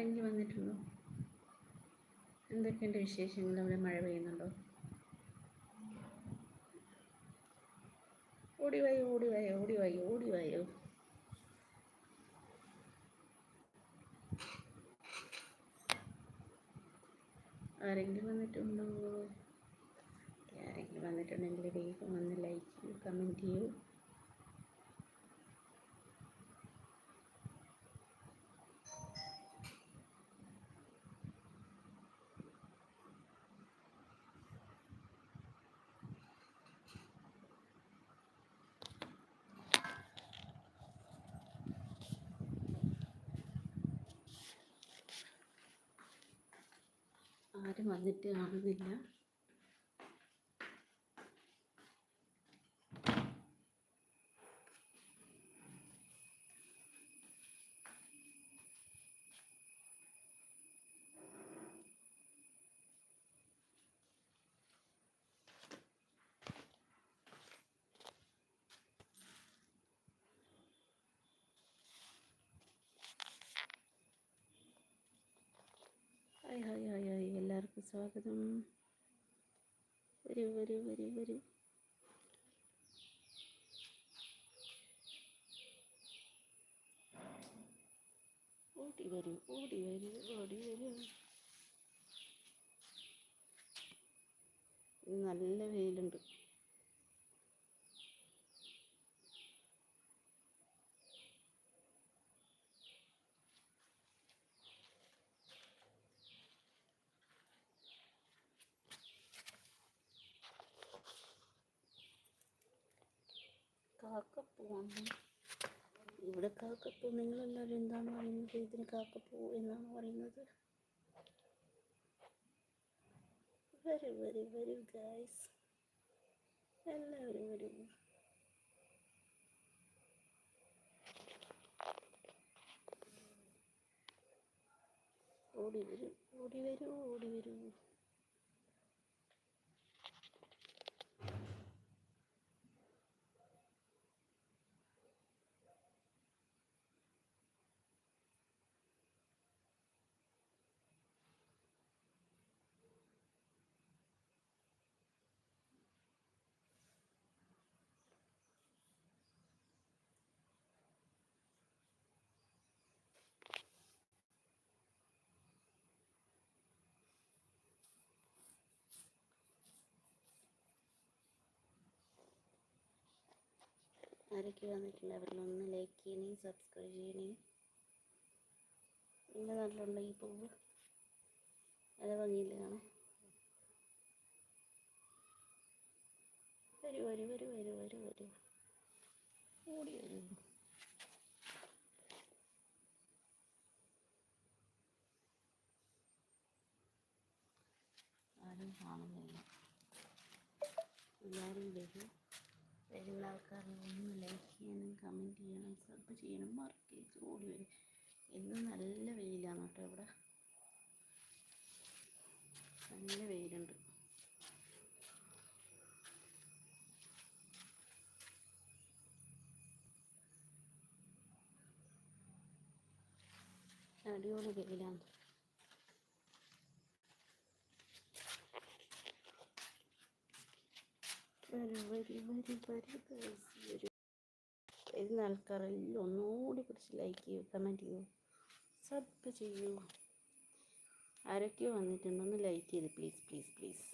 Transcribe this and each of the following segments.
ആരെങ്കിലും വന്നിട്ടുണ്ടോ? എന്തൊക്കെയുണ്ട് വിശേഷങ്ങൾ? അവിടെ മഴ പെയ്യുന്നുണ്ടോ? ഓടി ഓടിവായോ ഓടി ഓടിവായോ ഓടി വായോ ഓടി വായോ. ആരെങ്കിലും വന്നിട്ടുണ്ടോ? ആരെങ്കിലും വന്നിട്ടുണ്ടെങ്കിൽ വേഗം വന്ന് ലൈക്ക് ചെയ്യൂ കമന്റ് ചെയ്യൂ. ആരും വന്നിട്ട് കാണുന്നില്ല. ഹായ് ഹായ് ഹായ് ഹായ് എല്ലാവർക്കും സ്വാഗതം. വരൂ വരൂ വരൂ വരൂ. ഓടി വരൂ ഓടി വരൂ ഓടി വരൂ. നല്ല വെയിലുണ്ട്. കാക്കപ്പൂ വന്നു ഇവിടെ കാക്കപ്പൂ നിങ്ങളെല്ലാവരും എന്താണ് പറയുന്നത്? ഇതിന് കാക്കപ്പൂ എന്നാണ് പറയുന്നത്. വരൂ വരൂ വരൂ ഗായ്സ് എല്ലാവരും വരൂ. ഓടി വരൂ ഓടി വരൂ ഓടി വരൂ. ആരൊക്കെ വന്നിട്ടില്ല ഒന്ന് ലൈക്ക് ചെയ്യണേ സബ്സ്ക്രൈബ് ചെയ്യണേ. നിങ്ങളുടെ നാട്ടിലുണ്ടോ ഈ പൂവ് അത് ഭംഗിയില്ല കാണാൻ വരൂ വരൂ വരൂ വരൂ വരൂ വരൂ. ഓടി വരൂ. ആരും കാണുന്നില്ല. എല്ലാവരും വരും. വരുന്ന ആൾക്കാരൊന്നും ലൈക്ക് ചെയ്യണം കമന്റ് ചെയ്യണം സബ് ചെയ്യണം മറക്കേക്ക് ഓടി വരും. ഇന്ന് നല്ല വെയിലാണ് കേട്ടോ ഇവിടെ. നല്ല വെയിലുണ്ട്. അടിപൊളി വെയിലാണ് വരൂ വരും വരൂ വരും വരുന്ന ആൾക്കാരെല്ലാം ഒന്നുകൂടി കുറച്ച് ലൈക്ക് ചെയ്യൂ കമന്റ് ചെയ്യൂ. സബ് ചെയ്യൂ. ആരൊക്കെയോ വന്നിട്ടുണ്ടെന്ന് ലൈക്ക് ചെയ്ത് പ്ലീസ് പ്ലീസ് പ്ലീസ്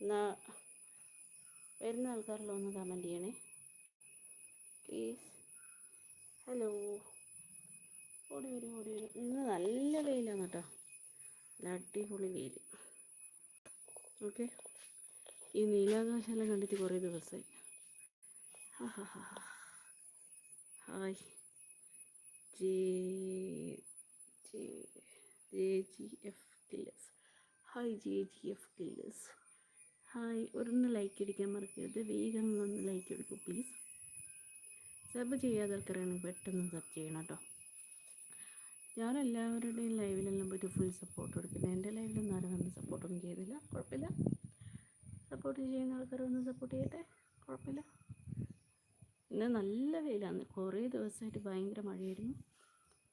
എന്നാ വരുന്ന ആൾക്കാരെല്ലാം ഒന്ന് കമന്റ് ചെയ്യണേ. പ്ലീസ് ഹലോ ഓടി വരും ഓടി വരും. ഇന്ന് നല്ല വെയിലാണ് കേട്ടോ നല്ല അടിപൊളി വെയിൽ ഓക്കെ ഈ നീലാകാശമെല്ലാം കണ്ടിട്ട് കുറേ ദിവസമായി. Hi. J J F killers. Hi J G F killers. Hi. ഒരൊന്ന് like അടിക്കാൻ മറക്കരുത്. വേഗം ഒന്ന് ലൈക്ക് എടുക്കൂ പ്ലീസ് സബ് ചെയ്യാതെ ആൾക്കാരാണെങ്കിൽ പെട്ടെന്ന് സബ് ചെയ്യണം കേട്ടോ ഞാൻ എല്ലാവരുടെയും ലൈവിലെല്ലാം പോയിട്ട് ഫുൾ സപ്പോർട്ട് കൊടുക്കുന്നത് എന്റെ ലൈവിലൊന്നും ആരും വന്ന് സപ്പോർട്ടൊന്നും ചെയ്തില്ല. കുഴപ്പമില്ല. സപ്പോർട്ട് ചെയ്യുന്ന ആൾക്കാർ ഒന്ന് സപ്പോർട്ട് ചെയ്യട്ടെ? കുഴപ്പമില്ല. ഇന്ന് നല്ല വെയിലാണ് കുറേ ദിവസമായിട്ട് ഭയങ്കര മഴയായിരുന്നു.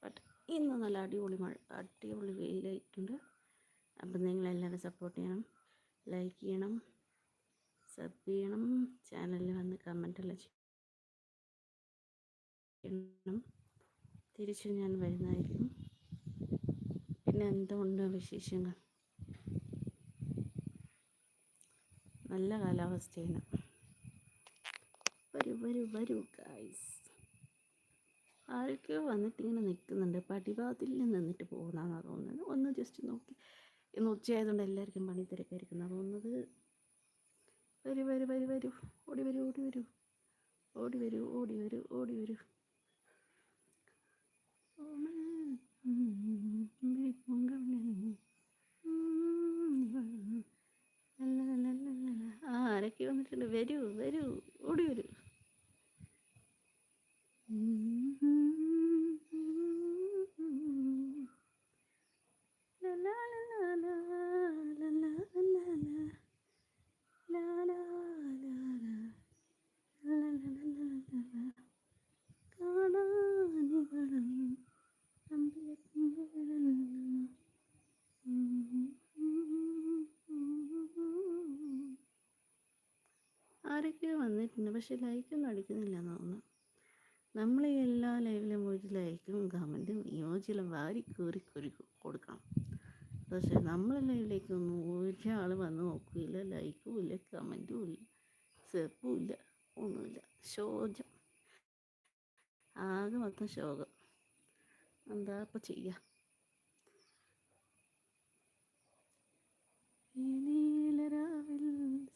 ബട്ട് ഇന്ന് നല്ല അടിപൊളി മഴ അടിപൊളി വെയിലായിട്ടുണ്ട്. അപ്പം നിങ്ങളെല്ലാവരും സപ്പോർട്ട് ചെയ്യണം. ലൈക്ക് ചെയ്യണം. സബ് ചെയ്യണം. ചാനലിൽ വന്ന് കമന്റെല്ലാം ചെയ്യണം. തിരിച്ച് ഞാൻ വരുന്നതായിരിക്കും. പിന്നെ എന്തുകൊണ്ട് വിശേഷങ്ങൾ? നല്ല കാലാവസ്ഥയാണ്. വരൂ വരൂ വരൂ ഗായ്സ് ആരൊക്കെയോ വന്നിട്ട് ഇങ്ങനെ നിൽക്കുന്നുണ്ട് പടിഭാഗത്തിൽ നിന്നിട്ട് പോകുന്നതാണ് തോന്നുന്നത്. ഒന്ന് ജസ്റ്റ് നോക്കി ഇന്ന് ഉച്ചയായതുകൊണ്ട് എല്ലാവർക്കും പണി തിരക്കായിരിക്കും തോന്നുന്നത് വരൂ വരൂ വരൂ വരൂ. ഓടി വരൂ ഓടി വരൂ. ഓടി വരൂ ഓടി വരൂ ഓടി വരൂ. വന്നിട്ടുണ്ട്. വരൂ വരൂ ഓടി വരൂ. പക്ഷെ അടിക്കുന്നില്ല എന്ന് തോന്നുന്നു. നമ്മൾ എല്ലാ ലൈവിലും പോയിട്ട് ലൈക്കും കമന്റും ഇമോജിയെല്ലാം വാരി കയറി കയറി കൊടുക്കണം. പക്ഷെ നമ്മളെ ലൈവിലേക്കൊന്നും ഒരാൾ വന്ന് നോക്കില്ല ലൈക്കും ഇല്ല കമന്റും ഇല്ല സെപ്പും ഇല്ല ഒന്നുമില്ല. ശോചം ആകെ മൊത്തം ശോകം. എന്താ ഇപ്പം ചെയ്യുക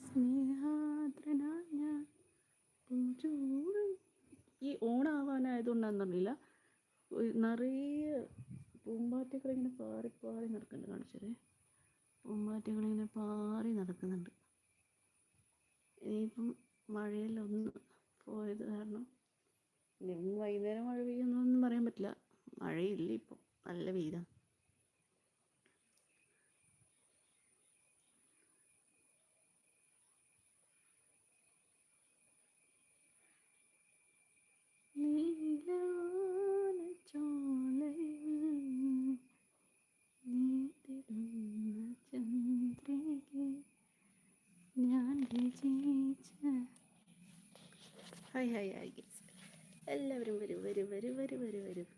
സ്നേഹാദ്രനായ ഞാൻ ഈ ഓണാവാനായതുകൊണ്ടാണെന്നറിയില്ല നിറയെ പൂമ്പാറ്റകളിങ്ങനെ പാറി പാറി നടക്കുന്നുണ്ട് കാണിച്ചതേ പൂമ്പാറ്റകളിങ്ങനെ പാറി നടക്കുന്നുണ്ട്. ഇനിയിപ്പം മഴയെല്ലാം ഒന്ന് പോയത് കാരണം ഇനി വൈകുന്നേരം മഴ പെയ്യുന്നൊന്നും പറയാൻ പറ്റില്ല. മഴയില്ല ഇപ്പം. നല്ല വെയിലാണ്. ഹായ് ഹായ് ഹായ് ഗീസ് എല്ലാവരും വരും വരും വരും വരും വരും വരും.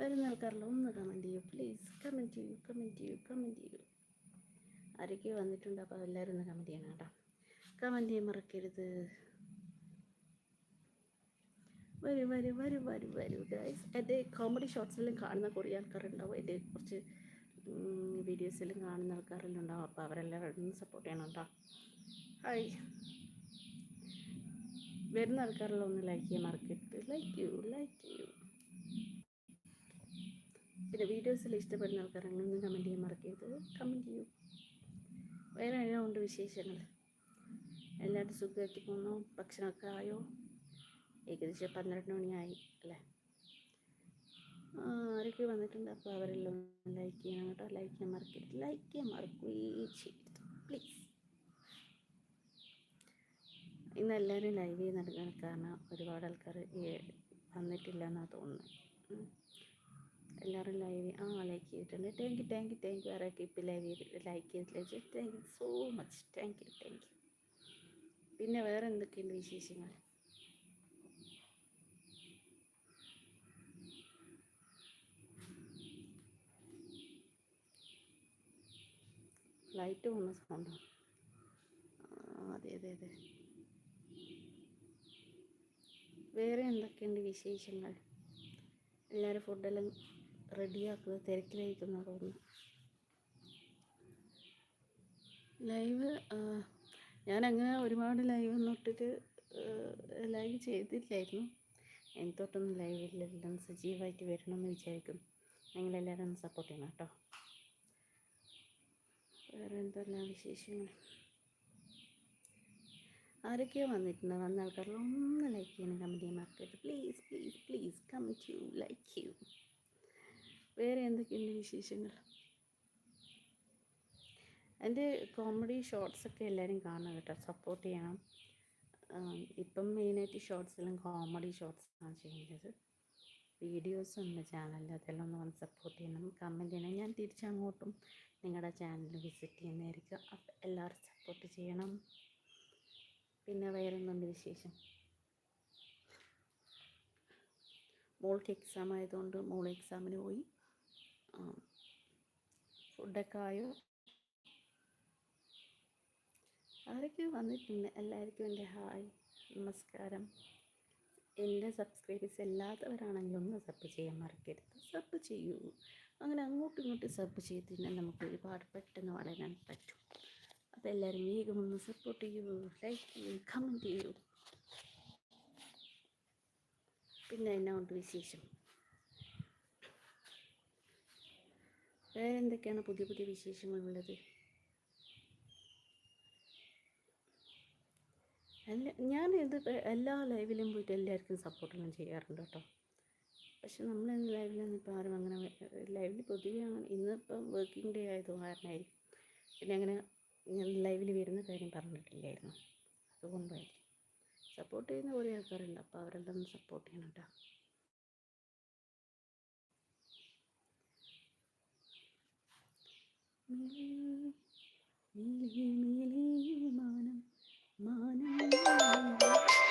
വരുന്ന ആൾക്കാരെല്ലാം ഒന്ന് കമന്റ് ചെയ്യൂ പ്ലീസ് കമന്റ് ചെയ്യൂ കമന്റ് ചെയ്യൂ കമന്റ് ചെയ്യൂ. ആരൊക്കെയോ വന്നിട്ടുണ്ട് അപ്പോൾ എല്ലാവരും ഒന്ന് കമന്റ് ചെയ്യണം കേട്ടോ. കമന്റ് ചെയ്യാൻ മറക്കരുത്. വരൂ വരൂ വരൂ വരൂ വരൂ ഗൈസ് എന്റെ കോമഡി ഷോർട്സിലും കാണുന്ന കുറേ ആൾക്കാരുണ്ടാവും. എന്റെ കുറച്ച് വീഡിയോസിലും കാണുന്ന ആൾക്കാരെല്ലാം ഉണ്ടാവും. അപ്പോൾ അവരെല്ലാവരും സപ്പോർട്ട് ചെയ്യണം കേട്ടോ. ഹായ് വരുന്ന ആൾക്കാരെല്ലാം ഒന്ന് ലൈക്ക് ചെയ്യാൻ മറക്കരുത്. ലൈക്ക് ചെയ്യൂ ലൈക്ക് ചെയ്യൂ പിന്നെ വീഡിയോസിൽ ഇഷ്ടപ്പെടുന്ന ആൾക്കാരെല്ലാം ഒന്ന് കമന്റ് ചെയ്യാൻ മറക്കരുത്. കമന്റ് ചെയ്യൂ. വേറെ എല്ലാം ഉണ്ട് വിശേഷങ്ങൾ? എല്ലാവരും സുഖമായിട്ട് പോകുന്നു ഭക്ഷണമൊക്കെ ആയോ? ഏകദേശം പന്ത്രണ്ട് മണിയായി അല്ലേ? ആരൊക്കെ വന്നിട്ടുണ്ട്? അപ്പോൾ അവരെല്ലാം ലൈക്ക് ചെയ്യണം കേട്ടോ. ലൈക്ക് ചെയ്യാൻ മറക്കരുത്. ലൈക്ക് ചെയ്യാൻ മറക്കുകയും ചെയ്യരുത്. പ്ലീസ് ഇന്ന് എല്ലാവരും ലൈവ് നടക്കാൻ കാരണം ഒരുപാട് ആൾക്കാർ വന്നിട്ടില്ല എന്നാണ് തോന്നുന്നത്. എല്ലാവരും ലൈവ് ആ ലൈക്ക് ചെയ്തിട്ടുണ്ട്. Thank you thank you thank you ആരൊക്കെ ഇപ്പോൾ ലൈവ് ചെയ്ത് ലൈക്ക് ചെയ്തിട്ടില്ല? Thank you so much thank you thank you പിന്നെ വേറെ എന്തൊക്കെയുണ്ട് വിശേഷങ്ങൾ? ലൈറ്റ് പോകുന്ന സൗണ്ടോ അതെ അതെ അതെ. വേറെ എന്തൊക്കെയുണ്ട് വിശേഷങ്ങൾ? എല്ലാവരും ഫുഡെല്ലാം റെഡിയാക്കുക തിരക്കിലായിരിക്കുന്ന തോന്നുന്നു. ലൈവ് ഞാൻ അങ്ങനെ ഒരുപാട് ലൈവ് ഒന്നിട്ടിട്ട് ലൈവ് ചെയ്തില്ലായിരുന്നു. എനിക്ക് എന്തൊട്ടൊന്നും ലൈവിലെല്ലാം സജീവമായിട്ട് വരണമെന്ന് വിചാരിക്കും. നിങ്ങളെല്ലാവരും സപ്പോർട്ട് ചെയ്യണം കേട്ടോ. വേറെ എന്തെല്ലാം വിശേഷങ്ങൾ? ആരൊക്കെയോ വന്നിട്ടുണ്ട്. വന്ന ആൾക്കാരിൽ ഒന്ന് ലൈക്ക് ചെയ്യണം. കമന്റ് ചെയ്യാൻ മറക്കരുത് please please please comment to like ചെയ്യൂ വേറെ എന്തൊക്കെയുണ്ട് വിശേഷങ്ങൾ? എന്റെ കോമഡി ഷോർട്സൊക്കെ എല്ലാവരും കാണണം കേട്ടോ. സപ്പോർട്ട് ചെയ്യണം. ഇപ്പം മെയിനായിട്ട് ഷോർട്സിലും കോമഡി ഷോർട്സാണ് ചെയ്യുന്നത്. വീഡിയോസ് ഉണ്ട് ചാനലിൽ അതെല്ലാം ഒന്ന് വന്ന് സപ്പോർട്ട് ചെയ്യണം. കമന്റ് ചെയ്യണം. ഞാൻ തിരിച്ചങ്ങോട്ടും നിങ്ങളുടെ ചാനൽ വിസിറ്റ് ചെയ്യുന്നതായിരിക്കും. അപ്പം എല്ലാവരും സപ്പോർട്ട് ചെയ്യണം. പിന്നെ വേറൊന്നുണ്ട് വിശേഷം? മോൾക്ക് എക്സാം ആയതുകൊണ്ട് മോൾ എക്സാമിന് പോയി. ഫുഡൊക്കെ ആയോ ആരൊക്കെയോ വന്നിട്ടുണ്ട്. എല്ലാവർക്കും എന്റെ ഹായ് നമസ്കാരം. എന്റെ സബ്സ്ക്രൈബേഴ്സ് അല്ലാത്തവരാണെങ്കിലും ഒന്ന് സബ് ചെയ്യാൻ മറക്കരുത്. സബ് ചെയ്യൂ. അങ്ങനെ അങ്ങോട്ടും ഇങ്ങോട്ടും സബ് ചെയ്തിട്ടുണ്ടെങ്കിൽ നമുക്ക് ഒരുപാട് പെട്ടെന്ന് വളരാൻ പറ്റും. അപ്പോൾ എല്ലാവരും വേഗം ഒന്ന് സപ്പോർട്ട് ചെയ്യൂ ലൈക്ക് ചെയ്യൂ കമന്റ് ചെയ്യൂ പിന്നെ എന്നാ ഉണ്ട് വിശേഷം? വേറെ എന്തൊക്കെയാണ് പുതിയ പുതിയ വിശേഷങ്ങളുള്ളത് അല്ല ഞാൻ ഇത് എല്ലാ ലൈവിലും പോയിട്ട് എല്ലാവർക്കും സപ്പോർട്ടെല്ലാം ചെയ്യാറുണ്ട് കേട്ടോ. പക്ഷെ നമ്മൾ ലൈവിലൊന്നും ഇപ്പോൾ ആരും അങ്ങനെ ലൈവിൽ പൊതുവെ അങ്ങനെ ഇന്നിപ്പം വർക്കിംഗ് ഡേ ആയത് കാരണമായിരിക്കും പിന്നെ അങ്ങനെ ലൈവിൽ വരുന്ന കാര്യം പറഞ്ഞിട്ടില്ലായിരുന്നു. അതുകൊണ്ട് സപ്പോർട്ട് ചെയ്യുന്ന കുറേ ആൾക്കാരുണ്ട്. അപ്പോൾ അവരെല്ലാം ഒന്ന് സപ്പോർട്ട് ചെയ്യണം കേട്ടോ മാനം മാനം.